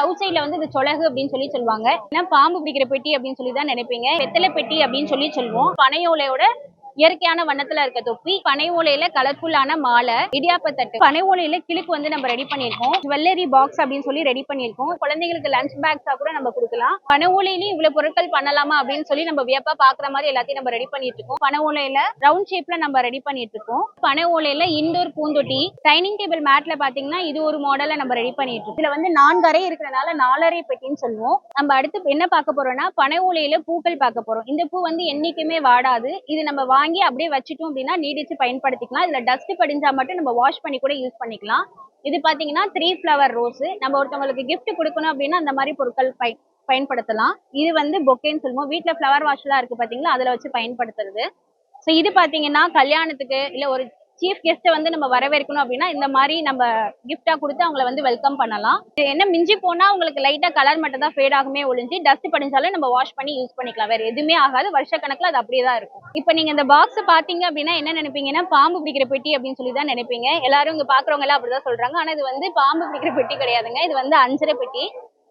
South சைட்ல வந்து இது சொலகு அப்படின்னு சொல்லி சொல்லுவாங்க. ஏன்னா பாம்பு பிடிக்கிற பெட்டி அப்படின்னு சொல்லி தான் நினைப்பீங்க. வெத்தலை பெட்டி அப்படின்னு சொல்லி சொல்லுவோம். பனையோலையோட இயற்கையான வண்ணத்துல இருக்க தொப்பி பனை ஓலையில கலர்ஃபுல்லான மாலை இடியாப்ப தட்டு. பனை ஓலையில கிளிக்கு வந்து நம்ம ரெடி பண்ணியிருக்கோம். ஜுவல்லரி பாக்ஸ் அப்படின்னு சொல்லி ரெடி பண்ணியிருக்கோம். குழந்தைங்களுக்கு லஞ்ச் பேக்ஸா கூட நம்ம கொடுக்கலாம். பனை ஓலையிலயும் இவ்வளவு பொருட்கள் பண்ணலாமா அப்படின்னு சொல்லி நம்ம வியப்பா பாக்குற மாதிரி எல்லாத்தையும் நம்ம ரெடி பண்ணிட்டு இருக்கோம். பனை ஓலையில ரவுண்ட் ஷேப்ல நம்ம ரெடி பண்ணிட்டு இருக்கோம். பனை ஓலையில இண்டோர் பூந்தொட்டி டைனிங் டேபிள் மேட்ல பாத்தீங்கன்னா இது ஒரு மாடல நம்ம ரெடி பண்ணிட்டு இருக்கோம். இதுல வந்து நான்கு அறை நாலரை பெட்டின்னு சொல்லுவோம். நம்ம அடுத்து என்ன பார்க்க போறோம்னா பனை ஓலையில பூக்கள் பார்க்க போறோம். இந்த பூ வந்து என்னைக்குமே வாடாது. இது நம்ம வாங்கி அப்படியே வச்சுட்டோம் அப்படின்னா நீடிச்சு பயன்படுத்திக்கலாம். இதில் டஸ்ட் படிஞ்சா மட்டும் நம்ம வாஷ் பண்ணி கூட யூஸ் பண்ணிக்கலாம். இது பாத்தீங்கன்னா த்ரீ ஃப்ளவர் ரோஸ் நம்ம ஒருத்தவங்களுக்கு கிஃப்ட் கொடுக்கணும் அப்படின்னா அந்த மாதிரி பொருட்கள் பயன் பயன்படுத்தலாம். இது வந்து பொக்கேன்னு சொல்லுவோம். வீட்ல ஃப்ளவர் வாஷ்லாம் இருக்கு பாத்தீங்களா? அதுல வச்சு பயன்படுத்துறது. ஸோ இது பாத்தீங்கன்னா கல்யாணத்துக்கு இல்ல ஒரு சீஃப் கெஸ்ட்டை வந்து நம்ம வரவேற்கணும் அப்படின்னா இந்த மாதிரி நம்ம கிஃப்டாக கொடுத்து அவங்கள வந்து வெல்கம் பண்ணலாம். இது என்ன மிஞ்சி போனா உங்களுக்கு லைட்டா கலர் மட்டும் தான் ஃபேட் ஆகுமே ஒழிஞ்சு டஸ்ட் படிஞ்சாலும் நம்ம வாஷ் பண்ணி யூஸ் பண்ணிக்கலாம். வேறு எதுவுமே ஆகாது. வருஷ அது அப்படியே தான் இருக்கும். இப்போ நீங்க இந்த பாக்ஸ் பாத்தீங்க அப்படின்னா என்ன நினைப்பீங்கன்னா பாம்பு பிடிக்கிற பெட்டி அப்படின்னு சொல்லி தான் நினைப்பீங்க. எல்லாரும் இங்க பார்க்குறவங்க எல்லாம் அப்படிதான் சொல்றாங்க. ஆனா இது வந்து பாம்பு பிடிக்கிற பெட்டி கிடையாதுங்க. இது வந்து அஞ்சரை பெட்டி.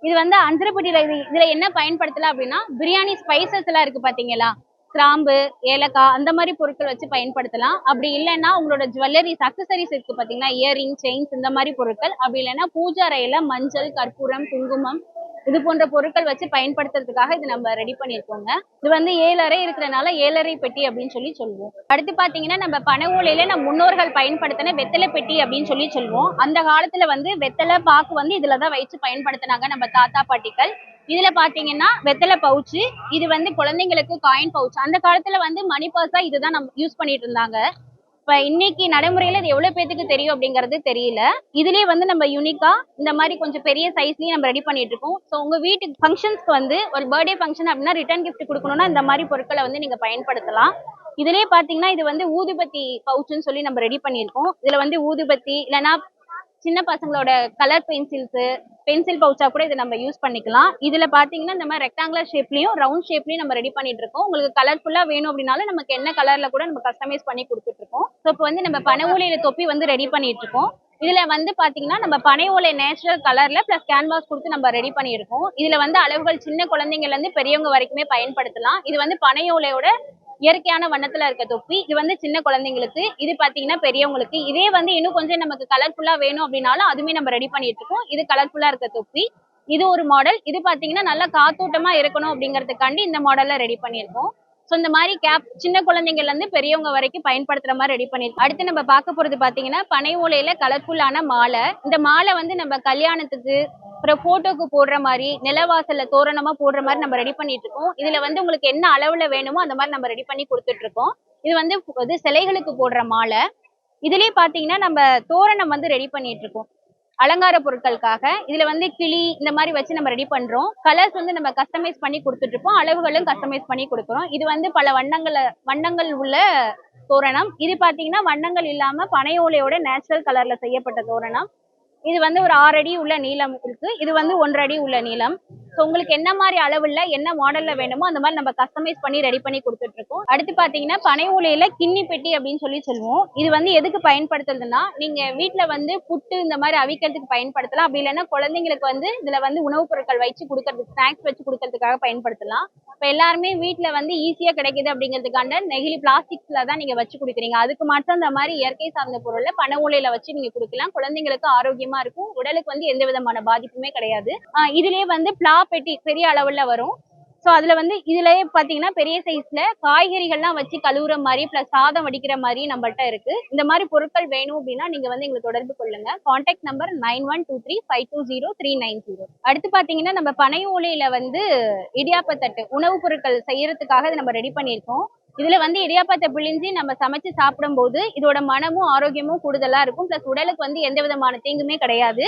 இது வந்து அஞ்சரை பெட்டியில் இது இதுல என்ன பயன்படுத்தலாம் அப்படின்னா பிரியாணி ஸ்பைசஸ் எல்லாம் இருக்கு பாத்தீங்களா கிராம்பு ஏலக்காய் அந்த மாதிரி பொருட்கள் வச்சு பயன்படுத்தலாம். அப்படி இல்லைன்னா உங்களோட ஜுவல்லரிஸ் அக்சசரிஸ் இருக்கு பார்த்தீங்கன்னா இயரிங் செயின்ஸ் இந்த மாதிரி பொருட்கள். அப்படி இல்லைன்னா பூஜை அறையில மஞ்சள் கற்பூரம் குங்குமம் இது போன்ற பொருட்கள் வச்சு பயன்படுத்துறதுக்காக இது நம்ம ரெடி பண்ணியிருக்கோங்க இது வந்து ஏழரை இருக்கிறனால ஏழரை பெட்டி அப்படின்னு சொல்லி சொல்லுவோம். அடுத்து பாத்தீங்கன்னா நம்ம பனை ஓலையில நம்ம முன்னோர்கள் பயன்படுத்தின வெத்தலை பெட்டி அப்படின்னு சொல்லி சொல்லுவோம். அந்த காலத்துல வந்து வெத்தலை பாக்கு வந்து இதுலதான் வச்சு பயன்படுத்தினாங்க நம்ம தாத்தா பாட்டிகள். இதுல பாத்தீங்கன்னா வெத்தலை பவுச்சு இது வந்து குழந்தைங்களுக்கு காயின் பவுச் அந்த காலத்துல வந்து மணி பர்ஸா இதுதான் நம்ம யூஸ் பண்ணிட்டு இருந்தாங்க. இப்ப இன்னைக்கு நடைமுறையில இது எவ்வளவு பேத்துக்கு தெரியும் அப்படிங்கறது தெரியல. இதுலயே வந்து நம்ம யூனிக்கா இந்த மாதிரி கொஞ்சம் பெரிய சைஸ்லயும் நம்ம ரெடி பண்ணிட்டு இருக்கோம். ஸோ உங்க வீட்டுக்கு ஃபங்க்ஷன்ஸ்க்கு வந்து ஒரு பர்த்டே ஃபங்க்ஷன் அப்படின்னா ரிட்டர்ன் கிஃப்ட் கொடுக்கணும்னா இந்த மாதிரி பொருட்களை வந்து நீங்க பயன்படுத்தலாம். இதுலயே பாத்தீங்கன்னா இது வந்து ஊதுபத்தி பவுச்சுன்னு சொல்லி நம்ம ரெடி பண்ணியிருக்கோம். இதுல வந்து ஊதுபத்தி இல்லைன்னா சின்ன பசங்களோட கலர் பென்சில்ஸு பென்சில் பவுச்சா கூட இதை நம்ம யூஸ் பண்ணிக்கலாம். இதுல பார்த்தீங்கன்னா இந்த மாதிரி ரெக்டாங்குலர் ஷேப்லயும் ரவுண்ட் ஷேப்லையும் நம்ம ரெடி பண்ணிட்டு இருக்கோம். உங்களுக்கு கலர்ஃபுல்லாக வேணும் அப்படின்னாலும் நமக்கு என்ன கலர்ல கூட நம்ம கஸ்டமைஸ் பண்ணி கொடுத்துட்டு இருக்கோம். ஸோ இப்போ வந்து நம்ம பனை ஓலையில தொப்பி வந்து ரெடி பண்ணிட்டு இருக்கோம். இதுல வந்து பாத்தீங்கன்னா நம்ம பனை ஓலை நேச்சுரல் கலர்ல பிளஸ் கேன்வாஸ் கொடுத்து நம்ம ரெடி பண்ணியிருக்கோம். இதுல வந்து அளவுகள் சின்ன குழந்தைங்கள்ல இருந்து பெரியவங்க வரைக்குமே பயன்படுத்தலாம். இது வந்து பனை ஓலையோட இயற்கையான வண்ணத்துல இருக்க தொப்பி இது வந்து சின்ன குழந்தைங்களுக்கு இது பாத்தீங்கன்னா பெரியவங்களுக்கு இதே வந்து இன்னும் கொஞ்சம் நமக்கு கலர்ஃபுல்லா வேணும் அப்படின்னாலும் அதுவுமே நம்ம ரெடி பண்ணிட்டு இருக்கோம். இது கலர்ஃபுல்லா இருக்க தொப்பி. இது ஒரு மாடல் இது பாத்தீங்கன்னா நல்லா காத்தோட்டமா இருக்கணும் அப்படிங்கறதுக்காண்டி இந்த மாடல்ல ரெடி பண்ணியிருக்கோம். ஸோ இந்த மாதிரி கேப் சின்ன குழந்தைங்கள்ல இருந்து பெரியவங்க வரைக்கும் பயன்படுத்துற மாதிரி ரெடி பண்ணிருக்கோம் அடுத்து நம்ம பார்க்க போறது பாத்தீங்கன்னா பனை ஓலையில கலர்ஃபுல்லான மாலை. இந்த மாலை வந்து நம்ம கல்யாணத்துக்கு அப்புறம் போட்டோக்கு போடுற மாதிரி நிலவாசல்ல தோரணமா போடுற மாதிரி நம்ம ரெடி பண்ணிட்டு இருக்கோம். இதுல வந்து உங்களுக்கு என்ன அளவுல வேணுமோ அந்த மாதிரி நம்ம ரெடி பண்ணி கொடுத்துட்டு இருக்கோம். இது வந்து இது சிலைகளுக்கு போடுற மாலை. இதுலயே பாத்தீங்கன்னா நம்ம தோரணம் வந்து ரெடி பண்ணிட்டு இருக்கோம். அலங்கார பொருட்களுக்காக. இதுல வந்து கிளி இந்த மாதிரி வச்சு நம்ம ரெடி பண்றோம். கலர்ஸ் வந்து நம்ம கஸ்டமைஸ் பண்ணி கொடுத்துட்டு இருப்போம் அளவுகளும் கஸ்டமைஸ் பண்ணி கொடுக்குறோம். இது வந்து பல வண்ணங்கள வண்ணங்கள் உள்ள தோரணம். இது பாத்தீங்கன்னா வண்ணங்கள் இல்லாம பனை ஓலையோட நேச்சுரல் கலர்ல செய்யப்பட்ட தோரணம். இது வந்து ஒரு ஆறு அடி உள்ள நீளம் இருக்கு. இது வந்து ஒன்றரை அடி உள்ள நீளம். ஸோ உங்களுக்கு என்ன மாதிரி அளவுல என்ன மாடல்ல வேணுமோ அந்த மாதிரி நம்ம கஸ்டமைஸ் பண்ணி ரெடி பண்ணி கொடுத்துட்டு இருக்கோம் அடுத்து பாத்தீங்கன்னா பனை ஓலையில கிண்ணி பெட்டி அப்படின்னு சொல்லி சொல்லுவோம். இது வந்து எதுக்கு பயன்படுத்துறதுன்னா நீங்க வீட்டில் வந்து புட்டு இந்த மாதிரி அவிக்கிறதுக்கு பயன்படுத்தலாம். அப்படி இல்லைன்னா குழந்தைங்களுக்கு வந்து இதுல வந்து உணவுப் பொருட்கள் வச்சு கொடுக்கறதுக்கு ஸ்நாக்ஸ் வச்சு கொடுக்கறதுக்காக பயன்படுத்தலாம். இப்போ எல்லாருமே வீட்டில் வந்து ஈஸியா கிடைக்குது அப்படிங்கிறதுக்காண்ட நெகிழி பிளாஸ்டிக்ஸ்ல தான் நீங்க வச்சு கொடுக்குறீங்க. அதுக்கு மட்டும் இந்த மாதிரி இயற்கை சார்ந்த பொருள்ல பனை ஓலையில வச்சு நீங்க கொடுக்கலாம். குழந்தைங்களுக்கு ஆரோக்கியமா இருக்கும். உடலுக்கு வந்து எந்த விதமான பாதிப்புமே கிடையாது. இதுலேயே இதுலயே வந்து பிளா பெட்டி பெரிய அளவுல வரும். ஸோ அதுல வந்து இதுலயே பாத்தீங்கன்னா பெரிய சைஸ்ல காய்கறிகள்லாம் வச்சு கழுவுற மாதிரி பிளஸ் சாதம் வடிக்கிற மாதிரி நம்மள்ட்ட இருக்கு. இந்த மாதிரி பொருட்கள் வேணும் அப்படின்னா நீங்க வந்து எங்களை தொடர்பு கொள்ளுங்க. Contact number nine one two three five two zero three nine zero. அடுத்து பாத்தீங்கன்னா நம்ம பனை ஓலையில வந்து இடியாப்பத்தட்டு உணவுப் பொருட்கள் செய்யறதுக்காக நம்ம ரெடி பண்ணியிருக்கோம். இதுல வந்து இடியாப்பத்தை பிழிஞ்சு நம்ம சமைச்சு சாப்பிடும்போது இதோட மனமும் ஆரோக்கியமும் கூடுதலா இருக்கும். பிளஸ் உடலுக்கு வந்து எந்த விதமான தீங்குமே கிடையாது.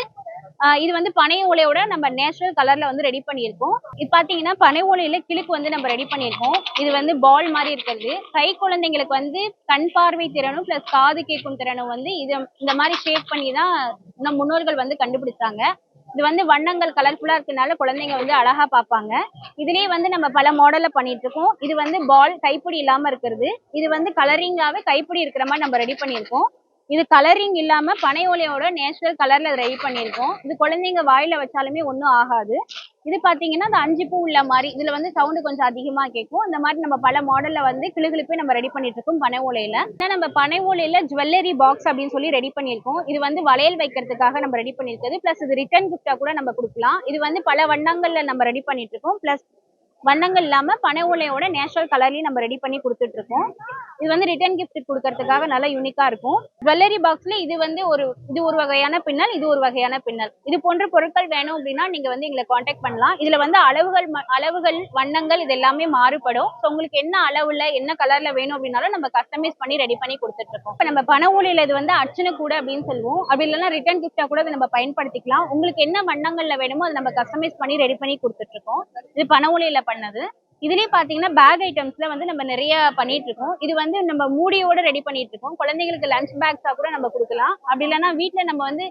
இது வந்து பனை ஓலையோட நம்ம நேச்சுரல் கலர்ல வந்து ரெடி பண்ணியிருக்கோம். இது பாத்தீங்கன்னா பனை ஓலையில கிளுக்கு வந்து நம்ம ரெடி பண்ணியிருக்கோம். இது வந்து பால் மாதிரி இருக்கிறது. கை குழந்தைங்களுக்கு வந்து கண் பார்வை திறனும் பிளஸ் காது கேட்கும் திறனும் வந்து இது இந்த மாதிரி ஷேப் பண்ணி தான் நம் முன்னோர்கள் வந்து கண்டுபிடிச்சாங்க. இது வந்து வண்ணங்கள் கலர்ஃபுல்லா இருக்கனால குழந்தைங்க வந்து அழகா பார்ப்பாங்க. இதுலயே வந்து நம்ம பல மாடல்ல பண்ணிட்டு இருக்கோம் இது வந்து பால் கைப்பிடி இல்லாம இருக்கிறது. இது வந்து கலரிங்காவே கைப்பிடி இருக்கிற மாதிரி நம்ம ரெடி பண்ணியிருக்கோம். இது கலரிங் இல்லாம பனை ஓலையோட நேச்சுரல் கலர்ல ரெடி பண்ணியிருக்கோம். இது குழந்தைங்க வாயில வச்சாலுமே ஒன்றும் ஆகாது. இது பாத்தீங்கன்னா அந்த அஞ்சு பூ உள்ள மாதிரி இதுல வந்து சவுண்டு கொஞ்சம் அதிகமா கேட்கும். இந்த மாதிரி நம்ம பல மாடல்ல வந்து கிளுகிளுப்பே நம்ம ரெடி பண்ணிட்டு இருக்கோம் பனை ஓலையில. ஏன்னா நம்ம பனை ஓலையில ஜுவல்லரி பாக்ஸ் அப்படின்னு சொல்லி ரெடி பண்ணியிருக்கோம். இது வந்து வளையல் வைக்கிறதுக்காக நம்ம ரெடி பண்ணியிருக்கிறது. பிளஸ் இது ரிட்டர்ன் கிஃப்டா கூட நம்ம கொடுக்கலாம். இது வந்து பல வண்ணங்கள்ல நம்ம ரெடி பண்ணிட்டு இருக்கோம் பிளஸ் வண்ணங்கள் இல்லாம பனை ஓலையோட நேச்சுரல் கலர்லயும் நம்ம ரெடி பண்ணி கொடுத்துட்டு இருக்கோம் இது வந்து ரிட்டர்ன் கிஃப்ட் கொடுக்கறதுக்காக நல்லா யூனிக்காக இருக்கும். ஜுவல்லரி பாக்ஸில் இது வந்து ஒரு இது ஒரு வகையான பின்னல் இது ஒரு வகையான பின்னல். இது போன்ற பொருட்கள் வேணும் அப்படின்னா நீங்க வந்து எங்களை காண்டாக்ட் பண்ணலாம். இதுல வந்து அளவுகள் அளவுகள் வண்ணங்கள் இது எல்லாமே மாறுபடும். ஸோ உங்களுக்கு என்ன அளவுல என்ன கலர்ல வேணும் அப்படின்னாலும் நம்ம கஸ்டமைஸ் பண்ணி ரெடி பண்ணி கொடுத்துட்டு இருக்கோம் இப்போ நம்ம பண ஊழியில் இது வந்து அர்ச்சனை கூட அப்படின்னு சொல்லுவோம். அப்படி இல்லைன்னா ரிட்டர்ன் கிஃப்டாக கூட அதை நம்ம பயன்படுத்திக்கலாம். உங்களுக்கு என்ன வண்ணங்கள்ல வேணுமோ அதை நம்ம கஸ்டமைஸ் பண்ணி ரெடி பண்ணி கொடுத்துட்டு இருக்கோம் இது பண ஊழியில் பண்ணது. இதுலயே பாத்தீங்கன்னா பேக் ஐட்டம்ஸ்ல வந்து நம்ம நிறைய பண்ணிட்டு இருக்கோம் இது வந்து நம்ம மூடியோட ரெடி பண்ணிட்டு இருக்கோம் குழந்தைங்களுக்கு லஞ்ச் பேக்ஸா கூட நம்ம கொடுக்கலாம். அப்படி இல்லைன்னா வீட்ல நம்ம வந்து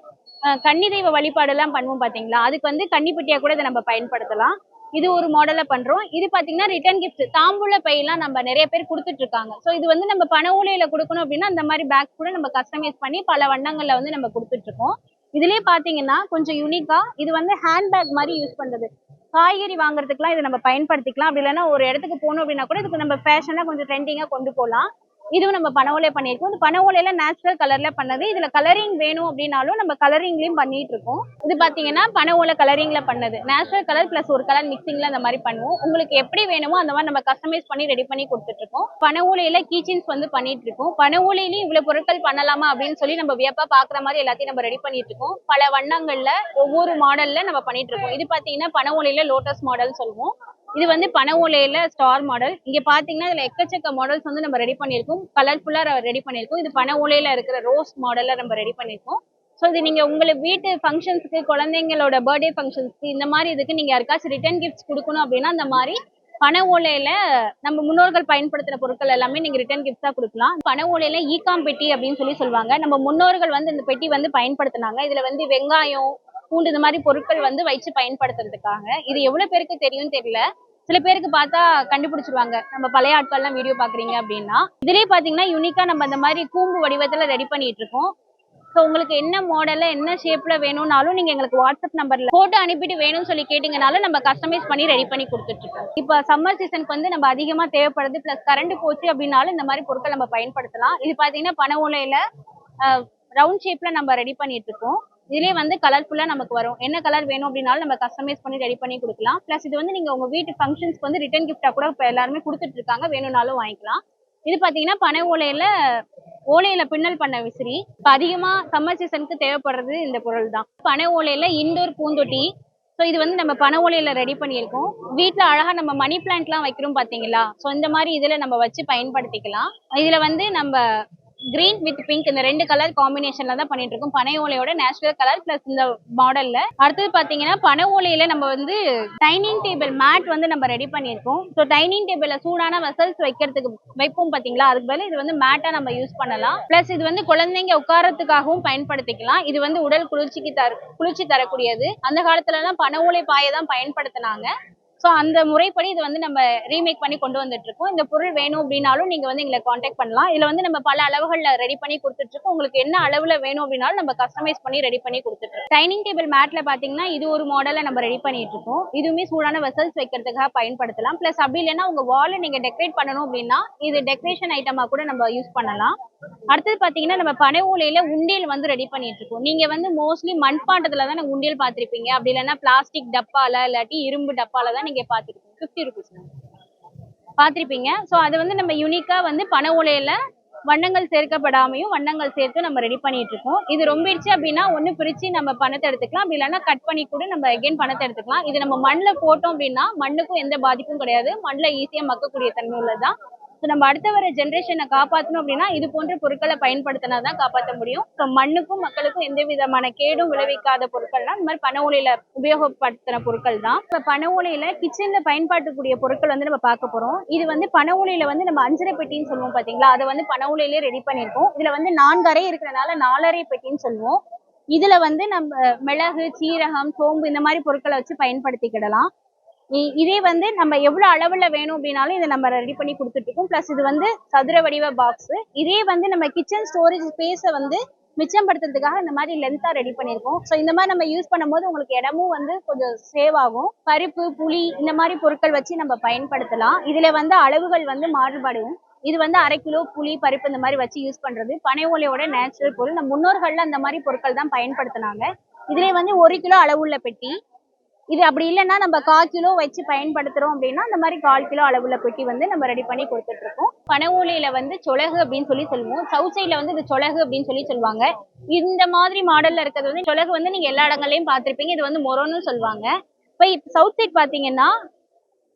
கன்னி தெய்வ வழிபாடு எல்லாம் பண்ணுவோம் பாத்தீங்களா? அதுக்கு வந்து கன்னிப்பட்டியா கூட இதை நம்ம பயன்படுத்தலாம். இது ஒரு மாடல்ல பண்றோம். இது பாத்தீங்கன்னா ரிட்டர்ன் கிஃப்ட் தாம்பூல பையெல்லாம் நம்ம நிறைய பேர் கொடுத்துட்டு இருக்காங்க சோ இது வந்து நம்ம பண ஊழியில கொடுக்கணும் அப்படின்னா அந்த மாதிரி பேக் கூட நம்ம கஸ்டமைஸ் பண்ணி பல வண்ணங்கள்ல வந்து நம்ம கொடுத்துட்டு இருக்கோம் இதுலயே பாத்தீங்கன்னா கொஞ்சம் யூனிக்கா இது வந்து ஹேண்ட் பேக் மாதிரி யூஸ் பண்றது. காய்கறி வாங்குறதுக்குலாம் இதை நம்ம பயன்படுத்திக்கலாம். அப்படி இல்லைன்னா ஒரு இடத்துக்கு போகணும் அப்படின்னா கூட இதுக்கு நம்ம ஃபேஷனாக கொஞ்சம் ட்ரெண்டிங்கா கொண்டு போகலாம். இதுவும் நம்ம பன ஓலை பண்ணியிருக்கோம். இந்த பன ஓலையில நேச்சுரல் கலர்ல பண்ணது. இதுல கலரிங் வேணும் அப்படின்னாலும் நம்ம கலரிங்லயும் பண்ணிட்டு இருக்கோம் இது பாத்தீங்கன்னா பன ஓலை கலரிங்ல பண்ணது. நேச்சுரல் கலர் பிளஸ் ஒரு கலர் மிக்சிங்ல அந்த மாதிரி பண்ணுவோம். உங்களுக்கு எப்படி வேணுமோ அந்த மாதிரி நம்ம கஸ்டமைஸ் பண்ணி ரெடி பண்ணி கொடுத்துட்டு இருக்கோம் பன ஓலையில கீச்சின்ஸ் வந்து பண்ணிட்டு இருக்கோம் பன ஓலையிலயும் இவ்வளவு பொருட்கள் பண்ணலாமா அப்படின்னு சொல்லி நம்ம வியப்பா பாக்குற மாதிரி எல்லாத்தையும் நம்ம ரெடி பண்ணிட்டு இருக்கோம் பல வண்ணங்கள்ல ஒவ்வொரு மாடல்ல நம்ம பண்ணிட்டு இருக்கோம் இது பாத்தீங்கன்னா பன ஓலையில லோட்டஸ் மாடல் சொல்லுவோம். இது வந்து பனை ஓலையில ஸ்டார் மாடல் இங்க பாத்தீங்கன்னா இதுல எக்கச்சக்க மாடல்ஸ் வந்து நம்ம ரெடி பண்ணியிருக்கோம். கலர்ஃபுல்லா ரெடி பண்ணியிருக்கோம். இது பனை ஓலையில இருக்கிற ரோஸ் மாடல்ல நம்ம ரெடி பண்ணிருக்கோம் ஸோ இது நீங்க உங்களுக்கு வீட்டு ஃபங்க்ஷன்ஸ்க்கு குழந்தைங்களோட பர்த்டே ஃபங்க்ஷன்ஸ்க்கு இந்த மாதிரி இதுக்கு நீங்க யாருக்காச்சும் ரிட்டர்ன் கிஃப்ட்ஸ் கொடுக்கணும் அப்படின்னா அந்த மாதிரி பனை ஓலையில நம்ம முன்னோர்கள் பயன்படுத்தின பொருட்கள் எல்லாமே நீங்க ரிட்டர்ன் கிஃப்ட்ஸா கொடுக்கலாம். பனை ஓலையில ஈகாம் பெட்டி அப்படின்னு சொல்லி சொல்லுவாங்க. நம்ம முன்னோர்கள் வந்து இந்த பெட்டி வந்து பயன்படுத்தினாங்க. இதுல வந்து வெங்காயம் பூண்டு இந்த மாதிரி பொருட்கள் வந்து வச்சு பயன்படுத்துறதுக்காக. இது எவ்வளவு பேருக்கு தெரியும் தெரியல. சில பேருக்கு பார்த்தா கண்டுபிடிச்சிருவாங்க. நம்ம பழைய ஆட்கள்லாம் வீடியோ பாக்குறீங்க அப்படின்னா. இதுலயே பாத்தீங்கன்னா யூனிக்கா நம்ம இந்த மாதிரி கூம்பு வடிவத்துல ரெடி பண்ணிட்டு இருக்கோம் ஸோ உங்களுக்கு என்ன மாடல்ல என்ன ஷேப்ல வேணும்னாலும் நீங்க எங்களுக்கு வாட்ஸ்அப் நம்பர்ல போட்டோ அனுப்பிட்டு வேணும்னு சொல்லி கேட்டீங்கனாலும் நம்ம கஸ்டமைஸ் பண்ணி ரெடி பண்ணி கொடுத்துட்டு இருக்கோம் இப்போ சம்மர் சீசனுக்கு வந்து நம்ம அதிகமா தேவைப்படுது பிளஸ் கரண்ட் போச்சு அப்படின்னாலும் இந்த மாதிரி பொருட்கள் நம்ம பயன்படுத்தலாம். இது பாத்தீங்கன்னா பனை ஓலையில ரவுண்ட் ஷேப்ல நம்ம ரெடி பண்ணிட்டு இருக்கோம் இதுலயே வந்து கலர்ஃபுல்லா நமக்கு வரும். என்ன கலர் வேணும் அப்படின்னாலும் நம்ம கஸ்டமைஸ் பண்ணி ரெடி பண்ணி கொடுக்கலாம். பிளஸ் இது வந்து நீங்க உங்க வீட்டு ஃபங்க்ஷன்ஸ்க்கு வந்து ரிட்டர்ன் கிஃப்டா கூட இப்போ எல்லாருமே கொடுத்துட்டு இருக்காங்க. வேணும்னாலும் வாங்கிக்கலாம். இது பாத்தீங்கன்னா பனை ஓலையில ஓலையில பின்னல் பண்ண விசிறி. இப்போ அதிகமா சம்மர் சீசனுக்கு தேவைப்படுறது இந்த பொருள் தான். பனை ஓலையில இண்டோர் பூந்தொட்டி. ஸோ இது வந்து நம்ம பனை ஓலையில ரெடி பண்ணியிருக்கோம். வீட்டில் அழகா நம்ம மணி பிளான்ட்லாம் வைக்கிறோம் பாத்தீங்களா? ஸோ இந்த மாதிரி இதில் நம்ம வச்சு பயன்படுத்திக்கலாம். இதில் வந்து நம்ம கிரீன் வித் பிங்க் இந்த ரெண்டு கலர் காம்பினேஷன்ல தான் பண்ணிட்டு இருக்கோம் பனை ஓலையோட நேச்சுரல் கலர் பிளஸ் இந்த மாடல்ல அடுத்தது பாத்தீங்கன்னா பனை ஓலையில நம்ம வந்து டைனிங் டேபிள் மேட் வந்து நம்ம ரெடி பண்ணியிருக்கோம். ஸோ டைனிங் டேபிள்ல சூடான வெசல்ஸ் வைக்கிறதுக்கு வைப்போம் பாத்தீங்களா? அதுக்கு பதிலா இது வந்து மேட்டா நம்ம யூஸ் பண்ணலாம். பிளஸ் இது வந்து குழந்தைங்க உட்காரத்துக்காகவும் பயன்படுத்திக்கலாம். இது வந்து உடல் குளிர்ச்சிக்கு தர குளிர்ச்சி தரக்கூடியது. அந்த காலத்துல எல்லாம் பனை ஓலை பாயை தான் பயன்படுத்தினாங்க. ஸோ அந்த முறைப்படி இது வந்து நம்ம ரீமேக் பண்ணி கொண்டு வந்துட்டு இருக்கோம் இந்த பொருள் வேணும் அப்படின்னாலும் நீங்க வந்து எங்களை காண்டாக்ட் பண்ணலாம். இதுல வந்து நம்ம பல அளவுகள்ல ரெடி பண்ணி கொடுத்துட்டு இருக்கோம் உங்களுக்கு என்ன அளவுல வேணும் அப்படின்னாலும் நம்ம கஸ்டமைஸ் பண்ணி ரெடி பண்ணி கொடுத்துட்டு இருக்கோம் டைனிங் டேபிள் மேட்ல பாத்தீங்கன்னா இது ஒரு மாடலை நம்ம ரெடி பண்ணிட்டு இருக்கோம் இதுவுமே சூடான வெசல்ஸ் வைக்கிறதுக்காக பயன்படுத்தலாம். பிளஸ் அப்படி இல்லைன்னா உங்க வாலை நீங்க டெக்கரேட் பண்ணணும் அப்படின்னா இது டெக்கரேஷன் ஐட்டமா கூட நம்ம யூஸ் பண்ணலாம். அடுத்தது பாத்தீங்கன்னா நம்ம பனை ஓலையில உண்டியல் வந்து ரெடி பண்ணிட்டு இருக்கோம் நீங்க வந்து மோஸ்ட்லி மண்பாண்டத்துல தான் உண்டியல் பார்த்திருப்பீங்க அப்படி இல்லைன்னா பிளாஸ்டிக் டப்பால இல்லாட்டி இரும்பு டப்பால தான் நீங்க பார்த்திருப்பீங்க ஃபிஃப்டி ருபீஸ் பார்த்திருப்பீங்க ஸோ அது வந்து நம்ம யூனிக்கா வந்து பனை ஓலையில வண்ணங்கள் சேர்க்கப்படாமையும் வண்ணங்கள் சேர்த்து நம்ம ரெடி பண்ணிட்டு இருக்கோம் இது ரொம்பிடுச்சு அப்படின்னா ஒண்ணு பிரிச்சு நம்ம பணத்தை எடுத்துக்கலாம். அப்படி இல்லைன்னா கட் பண்ணி கூட நம்ம எகெயின் பணத்தை எடுத்துக்கலாம். இது நம்ம மண்ணில் போட்டோம் அப்படின்னா மண்ணுக்கும் எந்த பாதிப்பும் கிடையாது. மண்ணில் ஈஸியா மக்கக்கூடிய தன்மை உள்ளதுதான். ஸோ நம்ம அடுத்த வர ஜென்ரேஷனை காப்பாற்றணும் அப்படின்னா இது போன்ற பொருட்களை பயன்படுத்தினா தான் காப்பாற்ற முடியும். ஸோ மண்ணுக்கும் மக்களுக்கும் எந்த விதமான கேடும் விளைவிக்காத பொருட்கள்லாம் இந்த மாதிரி பனை ஓலையில உபயோகப்படுத்தின பொருட்கள் தான். இப்போ பனை ஓலையில கிச்சன்ல பயன்படுத்தக்கூடிய பொருட்கள் வந்து நம்ம பார்க்க போறோம். இது வந்து பனை ஓலையில வந்து நம்ம அஞ்சரை பெட்டின்னு சொல்லுவோம் பாத்தீங்களா? அதை வந்து பனை ஓலையிலே ரெடி பண்ணியிருக்கோம். இதுல வந்து நான்கு அறை இருக்கிறனால நாலரை பெட்டின்னு சொல்லுவோம். இதுல வந்து நம்ம மிளகு சீரகம் சோம்பு இந்த மாதிரி பொருட்களை வச்சு பயன்படுத்திக்கிடலாம். இதே வந்து நம்ம எவ்வளவு அளவுல வேணும் அப்படின்னாலும் இதை நம்ம ரெடி பண்ணி கொடுத்துட்டு இருக்கோம். ப்ளஸ் இது வந்து சதுர வடிவ பாக்ஸ் இதே வந்து நம்ம கிச்சன் ஸ்டோரேஜ் ஸ்பேஸை வந்து மிச்சப்படுத்துறதுக்காக இந்த மாதிரி லென்த்தா ரெடி பண்ணியிருக்கோம் ஸோ இந்த மாதிரி நம்ம யூஸ் பண்ணும்போது உங்களுக்கு இடமும் வந்து கொஞ்சம் சேவ் ஆகும். பருப்பு புளி இந்த மாதிரி பொருட்கள் வச்சு நம்ம பயன்படுத்தலாம். இதுல வந்து அளவுகள் வந்து மாறுபடும். இது வந்து அரை கிலோ புளி பருப்பு இந்த மாதிரி வச்சு யூஸ் பண்றது. பனை ஓலையோட நேச்சுரல் பொருள். நம்ம முன்னோர்கள்ல அந்த மாதிரி பொருட்கள் தான் பயன்படுத்தினாங்க. இதுலேயே வந்து ஒரு கிலோ அளவுள்ள பெட்டி. இது அப்படி இல்லைன்னா நம்ம கால் கிலோ வச்சு பயன்படுத்துறோம் அப்படின்னா அந்த மாதிரி கால் கிலோ அளவில் கொட்டி வந்து நம்ம ரெடி பண்ணி கொடுத்துட்டு இருக்கோம் பனை வந்து சொலகு அப்படின்னு சொல்லி சொல்லுவோம். சவுத் சைட்ல வந்து இது சொலகு அப்படின்னு சொல்லி சொல்லுவாங்க. இந்த மாதிரி மாடல்ல இருக்கிறது வந்து சொலகு வந்து நீங்க எல்லா இடங்கள்லையும் பார்த்துருப்பீங்க. இது வந்து மொரோன்னு சொல்லுவாங்க. இப்போ சவுத் சைட் பாத்தீங்கன்னா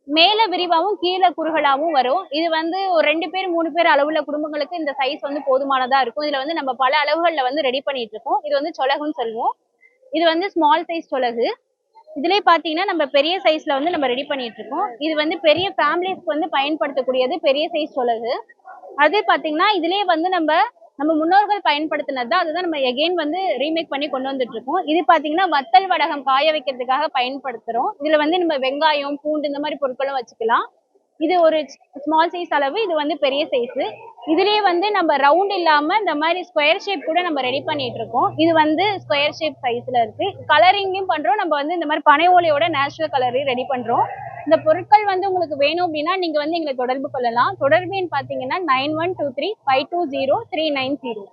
மேல விரிவாகவும் கீழே குறுகலாவும் வரும். இது வந்து ஒரு ரெண்டு பேர் மூணு பேர் அளவுள்ள குடும்பங்களுக்கு இந்த சைஸ் வந்து போதுமானதா இருக்கும். இதுல வந்து நம்ம பல அளவுகள்ல வந்து ரெடி பண்ணிட்டு இருக்கோம் இது வந்து சொலகுன்னு சொல்லுவோம். இது வந்து ஸ்மால் சைஸ் சொலகு. இதுலயே பாத்தீங்கன்னா நம்ம பெரிய சைஸ்ல வந்து நம்ம ரெடி பண்ணிட்டு இருக்கோம் இது வந்து பெரிய ஃபேமிலிஸ்க்கு வந்து பயன்படுத்தக்கூடியது பெரிய சைஸ் சொல்லுது. அது பாத்தீங்கன்னா இதுலயே வந்து நம்ம நம்ம முன்னோர்கள் பயன்படுத்தினது தான். அதுதான் நம்ம எகைன் வந்து ரீமேக் பண்ணி கொண்டு வந்துட்டு இருக்கோம் இது பாத்தீங்கன்னா வத்தல் வடகம் காய வைக்கிறதுக்காக பயன்படுத்துறோம். இதுல வந்து நம்ம வெங்காயம் பூண்டு இந்த மாதிரி பொருட்களும் வச்சுக்கலாம். இது ஒரு ஸ்மால் சைஸ் அளவு இது வந்து பெரிய சைஸ் இதுலயே வந்து நம்ம ரவுண்ட் இல்லாம இந்த மாதிரி ஸ்கொயர் ஷேப் கூட நம்ம ரெடி பண்ணிட்டு இருக்கோம். இது வந்து ஸ்கொயர் ஷேப் சைஸ்ல இருக்கு. கலரிங்கும் பண்றோம். நம்ம வந்து இந்த மாதிரி பனை ஓலையோட நேச்சுரல் கலரையும் ரெடி பண்றோம். இந்த பொருட்கள் வந்து உங்களுக்கு வேணும் அப்படின்னா நீங்க வந்து எங்களை தொடர்பு கொள்ளலாம். தொடர்பு எண் பாத்தீங்கன்னா nine one two three five two zero three nine zero